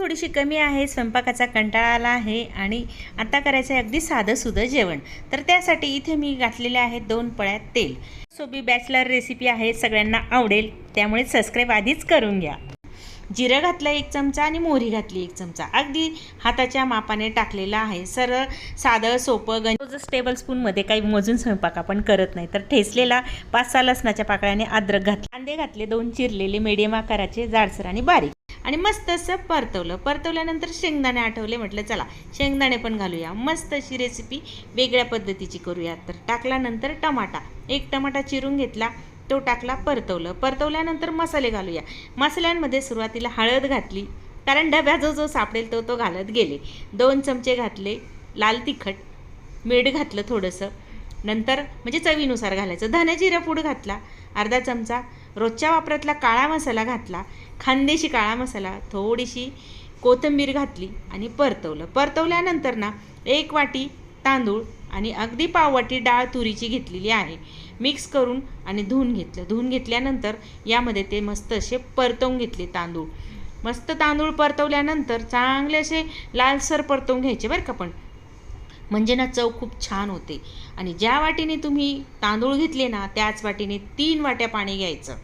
थोडीशी कमी आहे स्वयंपाकाचा कंटाळा आला आहे आणि आता करायचं आहे अगदी साधं सुधं जेवण. तर त्यासाठी इथे मी घातलेले आहेत दोन पळ्यात तेल. सोबी बॅचलर रेसिपी आहे सगळ्यांना आवडेल त्यामुळे सबस्क्राईब आधीच करून घ्या. जिरं घातलं एक चमचा आणि मोहरी घातली एक चमचा. अगदी हाताच्या मापाने टाकलेला आहे. सरळ साधं सोपं गंज टेबल स्पूनमध्ये काही मोजून स्वयंपाक आपण करत नाही. तर ठेचलेला पाच सहा लसणाच्या पाकळ्याने अद्रक घातले. कांदे घातले दोन चिरलेले मीडियम आकाराचे जाडसर आणि बारीक. आणि मस्त असं परतवलं. परतवल्यानंतर शेंगदाणे आठवले म्हटलं चला शेंगदाणे पण घालूया. मस्त अशी रेसिपी वेगळ्या पद्धतीची करूया. तर टाकल्यानंतर टमाटा. एक टमाटा चिरून घेतला तो टाकला परतवलं. परतवल्यानंतर मसाले घालूया. मसाल्यांमध्ये सुरुवातीला हळद घातली कारण डब्या जो जो सापडेल तो तो घालत गेले. दोन चमचे घातले लाल तिखट मीठ घातलं थोडंसं. नंतर म्हणजे चवीनुसार घालायचं. धने जिरा पूड घातला अर्धा चमचा. रोजच्या वापरातला काळा मसाला घातला खानदेशी काळा मसाला थोडीशी कोथिंबीर घातली आणि परतवलं. परतवल्यानंतर ना एक वाटी तांदूळ आणि अगदी पाववाटी डाळ तुरीची घेतलेली आहे. मिक्स करून आणि धुवून घेतलं. धुवून घेतल्यानंतर यामध्ये ते मस्त असे परतवून घेतले तांदूळ. मस्त तांदूळ परतवल्यानंतर चांगले असे लालसर परतवून घ्यायचे बरं का पण. म्हणजे ना चव खूप छान होते. आणि ज्या वाटीने तुम्ही तांदूळ घेतले ना त्याच वाटीने तीन वाट्या पाणी घ्यायचं.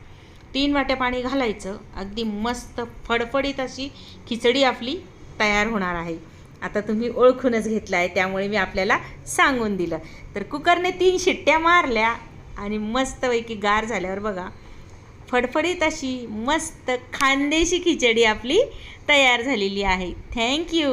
तीन वाट्या पाणी घालायचं. अगदी मस्त फडफडीत अशी खिचडी आपली तयार होणार आहे. आता तुम्ही ओळखूनच घेतला आहे त्यामुळे मी आपल्याला सांगून दिलं. तर कुकरने तीन शिट्ट्या मारल्या आणि मस्तपैकी गार झाल्यावर बघा फडफडीत अशी मस्त खानदेशी खिचडी आपली तयार झालेली आहे. थँक्यू